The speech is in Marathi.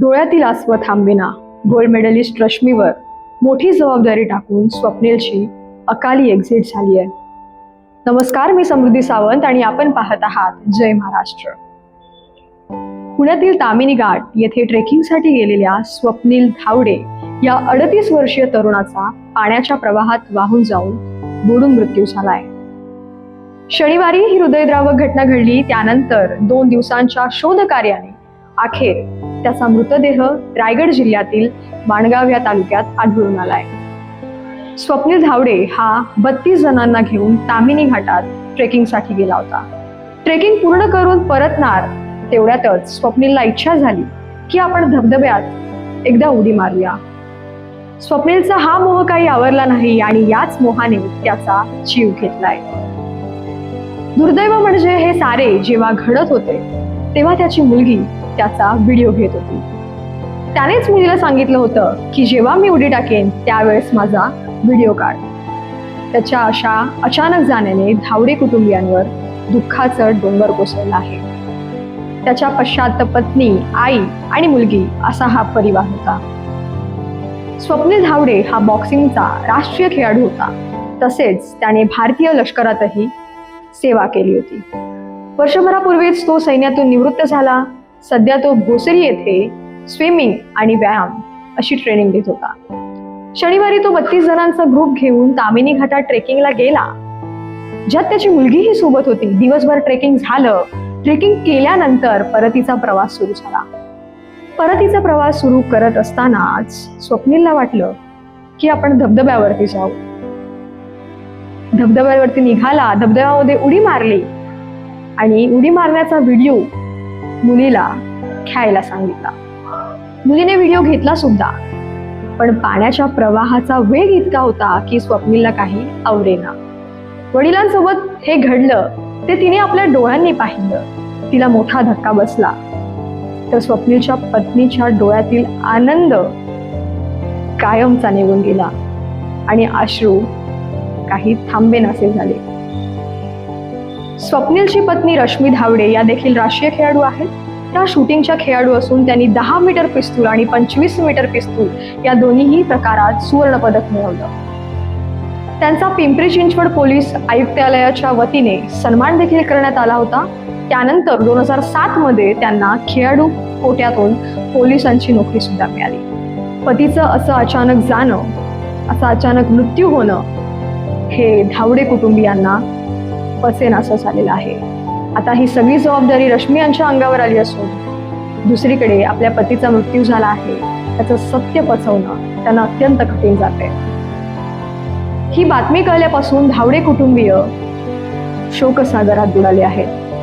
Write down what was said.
डोळ्यातील आसव थांबेना गोल्ड मेडलिस्ट रश्मीवर मोठी जबाबदारी टाकून स्वप्नीलची अकाली एक्झिट झाली आहे. नमस्कार मी समृद्धी सावंत आणि आपण पाहत आहात जय महाराष्ट्र. पुण्यातील तामिनी घाट येथे ट्रेकिंगसाठी गेलेल्या स्वप्नील धावडे या अडतीस वर्षीय तरुणाचा पाण्याच्या प्रवाहात वाहून जाऊन बुडून मृत्यू झालाय. शनिवारी ही हृदयद्रावक घटना घडली त्यानंतर दोन दिवसांच्या शोधकार्याने अखेर त्याचा मृतदेह रायगड जिल्ह्यातील माणगाव या तालुक्यात आढळून आलाय. स्वप्नील धावडे हा बत्तीस जणांना घेऊन तामिनी घाटात ट्रेकिंगसाठी गेला होता. ट्रेकिंग पूर्ण करून परतणार तेवढ्यातच स्वप्नीलला इच्छा झाली की आपण धबधब्यात एकदा उडी मारूया. स्वप्नीलचा हा मोह काही आवरला नाही आणि याच मोहाने त्याचा जीव घेतलाय. दुर्दैव म्हणजे हे सारे जेव्हा घडत होते तेव्हा त्याची मुलगी त्याचा व्हिडिओ घेत होती. त्यानेच मुलीला सांगितलं होतं की जेव्हा मी उडी टाकेन त्यावेळेस माझा व्हिडिओ काढ. त्याच्या अशा अचानक जाण्याने धावडे कुटुंबियांवर दुःखाचं डोंगर कोसळलं आहे. त्याच्या पश्चात पत्नी आई आणि मुलगी असा हा परिवार होता. स्वप्नील धावडे हा बॉक्सिंगचा राष्ट्रीय खेळाडू होता. तसेच त्याने भारतीय लष्करातही सेवा केली होती. वर्षभरापूर्वीच तो सैन्यातून निवृत्त झाला. सध्या तो भोसरी येथे स्विमिंग आणि व्यायाम अशी ट्रेनिंग देत होता. शनिवारी तो बत्तीस जणांचा ग्रुप घेऊन तामिनी घाटात ट्रेकिंगला गेला. ज्यात त्याची मुलगीही सोबत होती. दिवसभर ट्रेकिंग झालं. ट्रेकिंग केल्यानंतर परतीचा प्रवास सुरू झाला. परतीचा प्रवास सुरू करत असतानाच स्वप्नीलला वाटलं की आपण धबधब्यावरती जाऊ. धबधब्यावरती निघाला. धबधब्यामध्ये उडी मारली. आणि उडी मारण्याचा व्हिडिओ मुलीला घ्यायला सांगितला. मुलीने व्हिडिओ घेतला सुद्धा. पण पाण्याच्या प्रवाहाचा वेग इतका होता की स्वप्नीलला काही आवरेना वडिलांसोबत हे घडलं ते तिने आपल्या डोळ्यांनी पाहिलं. तिला मोठा धक्का बसला. तर स्वप्नीलच्या पत्नीच्या डोळ्यातील आनंद कायमचा निघून गेला. आणि अश्रू काही थांबेनासे झाले. स्वप्नीलची पत्नी रश्मी धावडे या देखील राष्ट्रीय खेळाडू आहेत. त्या शूटिंगच्या खेळाडू असून त्यांनी दहा मीटर पिस्तूल आणि पंचवीस मीटर पिस्तूल या दोन्हीही प्रकारात सुवर्ण पदक मिळवलं. त्यांचा पिंपरी चिंचवड पोलीस आयुक्तालयाच्या वतीने सन्मान देखील करण्यात आला होता. त्यानंतर दोन हजार सात मध्ये त्यांना खेळाडू कोट्यातून पोलिसांची नोकरी सुद्धा मिळाली. पतीचं असं अचानक जाणं असं अचानक मृत्यू होणं हे धावडे कुटुंबियांना पचेनासं झालेलं आहे. आता ही सगळी जबाबदारी रश्मी यांच्या अंगावर आली असून दुसरीकडे आपल्या पतीचा मृत्यू झाला आहे त्याचं सत्य पचवणं त्यांना अत्यंत कठीण जाते. ही बातमी कळल्यापासून धावडे कुटुंबीय शोकसागरात बुडाले आहेत.